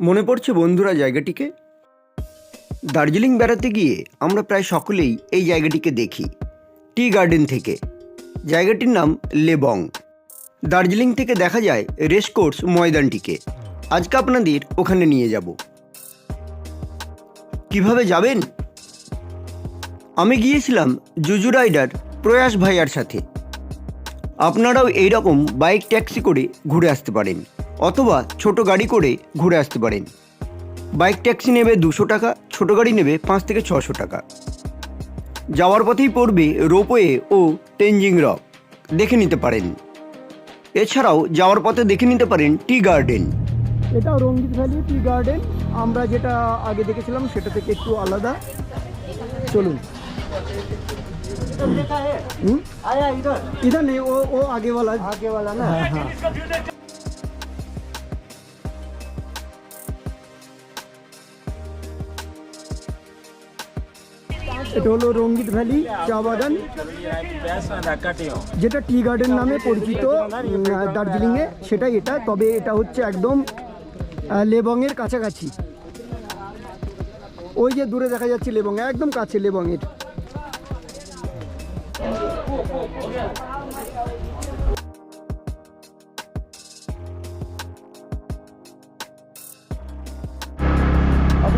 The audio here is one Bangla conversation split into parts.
মনে পড়ছে বন্ধুরা জায়গাটিকে? দার্জিলিং বেড়াতে গিয়ে আমরা প্রায় সকলেই এই জায়গাটিকে দেখি, টি গার্ডেন থেকে। জায়গাটির নাম লেবং। দার্জিলিং থেকে দেখা যায় রেসকোর্স ময়দানটিকে। আজকে আপনাদের ওখানে নিয়ে যাব। কীভাবে যাবেন? আমি গিয়েছিলাম জুজু রাইডার প্রয়াস ভাইয়ার সাথে। আপনারাও এই রকম বাইক ট্যাক্সি করে ঘুরে আসতে পারেন। অথবা ছোট গাড়ি করে ঘুরে আসতে পারেন বাইক ট্যাক্সি নেবে দুশো টাকা ছোট গাড়ি নেবে পাঁচ থেকে ছশো টাকা যাওয়ার পথেই পড়বে রোপওয়ে ও টেনজিং রক দেখে নিতে পারেন এছাড়াও যাওয়ার পথে দেখে নিতে পারেন টি গার্ডেন এটাও রঙ্গিত ভ্যালি টি গার্ডেন আমরা যেটা আগে দেখেছিলাম সেটা থেকে একটু আলাদা চলুন হুম? इधर नहीं वो वो आगे वाला आगे वाला ना हाँ हाँ এটা হলো রঙ্গিত ভ্যালি চা বাগান। যেটা টি গার্ডেন নামে পরিচিত দার্জিলিংয়ে। সেটাই এটা, তবে এটা হচ্ছে একদম লেবংয়ের কাছাকাছি। ওই যে দূরে দেখা যাচ্ছে লেবং, একদম কাছে লেবংয়ের।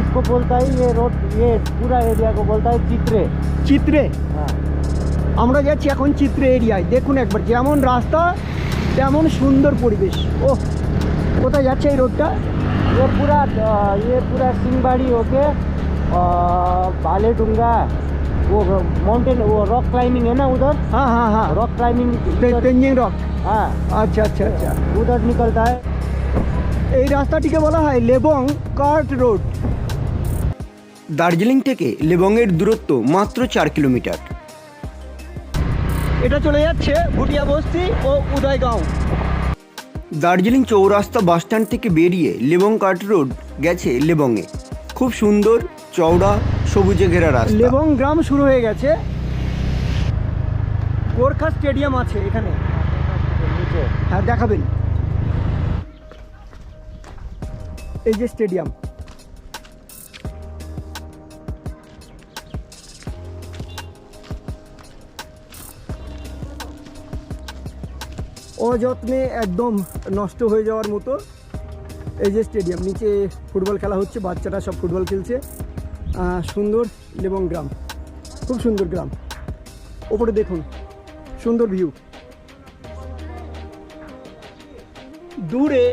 इसको बोलता है ये रोड ये पूरा एरिया को बोलता है चित्रे চিত্রে हाँ আমরা যাচ্ছি এখন চিত্রে এরিয়ায় দেখুন একবার যেমন রাস্তা তেমন সুন্দর পরিবেশ ও কোথায় যাচ্ছে এই রোডটা ये पूरा अ, ये पूरा सिंहबाड़ी होके बाले डूंगा वो माउंटेन वो रॉक क्लाइंबिंग है ना उधर হ্যাঁ হ্যাঁ হ্যাঁ रॉक क्लाइंबिंग তেঞ্জিং রক हाँ আচ্ছা আচ্ছা আচ্ছা उधर निकलता है এই রাস্তাটিকে বলা হয় লেবং কার্ট রোড দার্জিলিং থেকে লেবংয়ের দূরত্ব মাত্র চার কিলোমিটার। এটা চলে যাচ্ছে ভুটিয়া বস্তি ও উদয়গাঁও। দার্জিলিং চৌরাস্তা বাসস্ট্যান্ড থেকে বেরিয়ে লেবং কাট রোড গেছে লেবংয়ে। খুব সুন্দর চওড়া সবুজে ঘেরা রাস্তা। লেবং গ্রাম শুরু হয়ে গেছে। গোর্খা স্টেডিয়াম আছে এখানে। হ্যাঁ দেখাবেন। এই যে স্টেডিয়াম। অযত্নে একদম নষ্ট হয়ে যাওয়ার মতো এই যে স্টেডিয়াম। নিচে ফুটবল খেলা হচ্ছে, বাচ্চারা সব ফুটবল খেলছে। সুন্দর লেবং গ্রাম। খুব সুন্দর গ্রাম। ওপরে দেখুন, সুন্দর ভিউ দূরে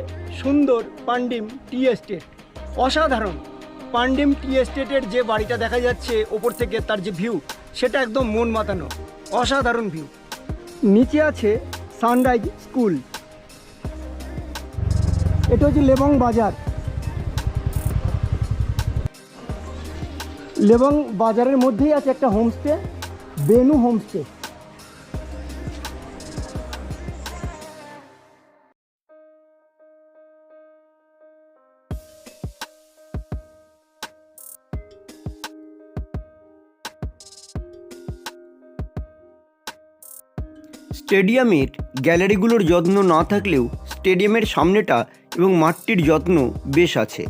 সুন্দর পান্ডিম টি এস্টেট। অসাধারণ। পান্ডিম টি এস্টেটের যে বাড়িটা দেখা যাচ্ছে ওপর থেকে তার যে ভিউ সেটা একদম মন মাতানো। অসাধারণ ভিউ নিচে আছে সানরাইজ স্কুল। এটা হচ্ছে লেবং বাজার। লেবং বাজারের মধ্যেই আছে একটা হোমস্টে বেনু হোমস্টে স্টেডিয়ামের গ্যালারিগুলোর যত্ন না থাকলেও স্টেডিয়ামের সামনেটা এবং মাঠটির যত্ন বেশ আছে।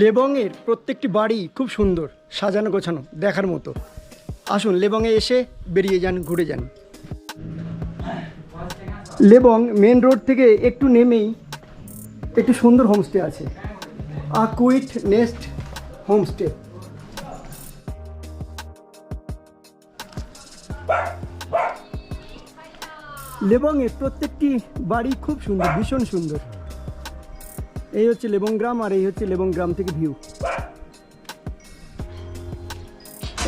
লেবংয়ের প্রত্যেকটি বাড়ি খুব সুন্দর, সাজানো গোছানো, দেখার মতো। আসুন, লেবংয়ে এসে বেরিয়ে যান, ঘুরে যান। লেবং মেন রোড থেকে একটু নেমেই একটু সুন্দর হোমস্টে আছে। আকুইট নেস্ট হোমস্টে। লেবংয়ে প্রত্যেকটি বাড়ি খুব সুন্দর, ভীষণ সুন্দর। এই হচ্ছে লেবং গ্রাম আর এই হচ্ছে লেবং গ্রাম থেকে ভিউ।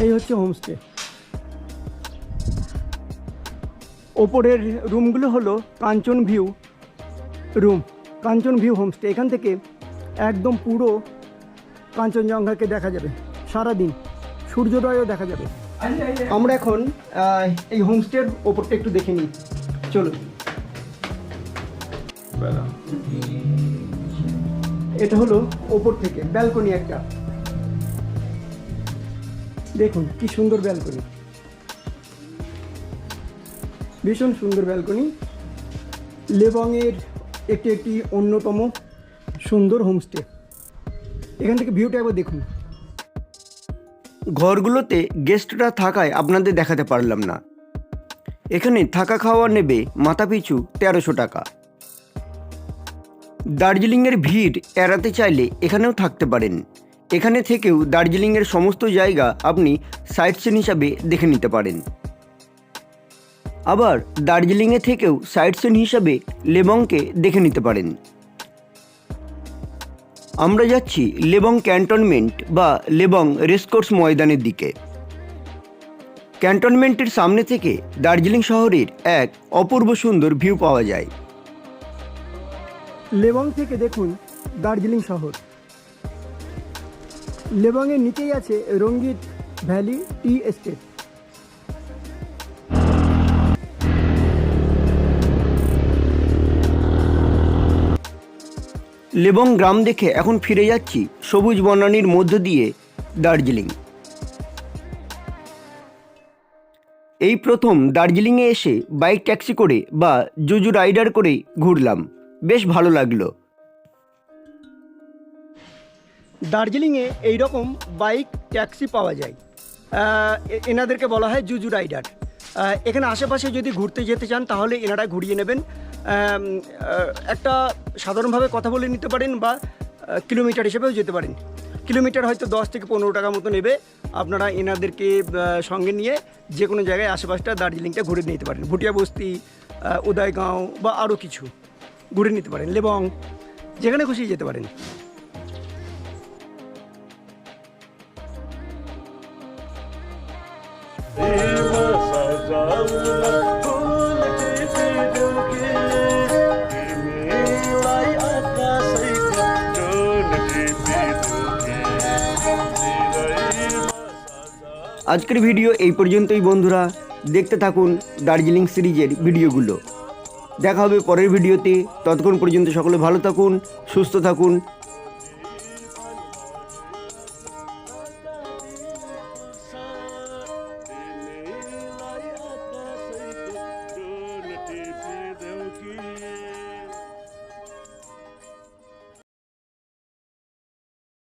এই হচ্ছে হোমস্টে। ওপরের রুমগুলো হলো Kanchan view room, Kanchan view homestay এখান থেকে একদম পুরো কাঞ্চনজঙ্ঘাকে দেখা যাবে, সারাদিন সূর্যোদয়ও দেখা যাবে। আমরা এখন এই হোমস্টের ওপরটা একটু দেখে নিই। চলুন। এটা হলো ওপর থেকে, ব্যালকনি একটা। দেখুন, কি সুন্দর ব্যালকনি। ভীষণ সুন্দর ব্যালকনি লেবংয়ের একটি একটি অন্যতম সুন্দর হোমস্টে এখান থেকে ভিউটা একবার দেখুন। ঘরগুলোতে গেস্টরা থাকায় আপনাদের দেখাতে পারলাম না। এখানে থাকা খাওয়া নেবে মাথাপিছু তেরোশো টাকা। দার্জিলিংয়ের ভিড় এড়াতে চাইলে এখানেও থাকতে পারেন। এখানে থেকেও দার্জিলিংয়ের সমস্ত জায়গা আপনি সাইট সিন হিসাবে দেখে নিতে পারেন। আবার দার্জিলিংয়ে থেকেও সাইট সিন হিসাবে লেবংকে দেখে নিতে পারেন। আমরা যাচ্ছি লেবং ক্যান্টনমেন্ট বা লেবং রেসকোর্স ময়দানের দিকে। ক্যান্টনমেন্টের সামনে থেকে দার্জিলিং শহরের এক অপূর্ব সুন্দর ভিউ পাওয়া যায়। লেবং থেকে দেখুন দার্জিলিং শহর। লেবংয়ের নিচেই আছে Rangit valley tea estate. Lebong গ্রাম দেখে এখন ফিরে যাচ্ছি সবুজ বনানীর মধ্য দিয়ে দার্জিলিং। এই প্রথম দার্জিলিংয়ে এসে বাইক ট্যাক্সি করে বা জুজু রাইডার করে ঘুরলাম। বেশ ভালো লাগল। দার্জিলিংয়ে এই রকম বাইক ট্যাক্সি পাওয়া যায়। এনাদেরকে বলা হয় জুজু রাইডার। এখানে আশেপাশে যদি ঘুরতে যেতে চান তাহলে এনারা ঘুরিয়ে নেবেন। একটা সাধারণভাবে কথা বলে নিতে পারেন বা কিলোমিটার হিসেবেও যেতে পারেন। কিলোমিটার হয়তো দশ থেকে পনেরো টাকা মতো নেবে। আপনারা এনাদেরকে সঙ্গে নিয়ে যে কোনো জায়গায় আশেপাশটা দার্জিলিংটা ঘুরে নিতে পারেন। ভুটিয়া, বস্তি উদয়গাঁও বা আরও কিছু ঘুরে নিতে পারেন। এবং যেখানে খুশি যেতে পারেন। আজকের ভিডিও এই পর্যন্তই বন্ধুরা। দেখতে থাকুন দার্জিলিং সিরিজের ভিডিওগুলো। দেখা হবে পরের ভিডিওতে। ততক্ষণ পর্যন্ত সকলে ভালো থাকুন, সুস্থ থাকুন।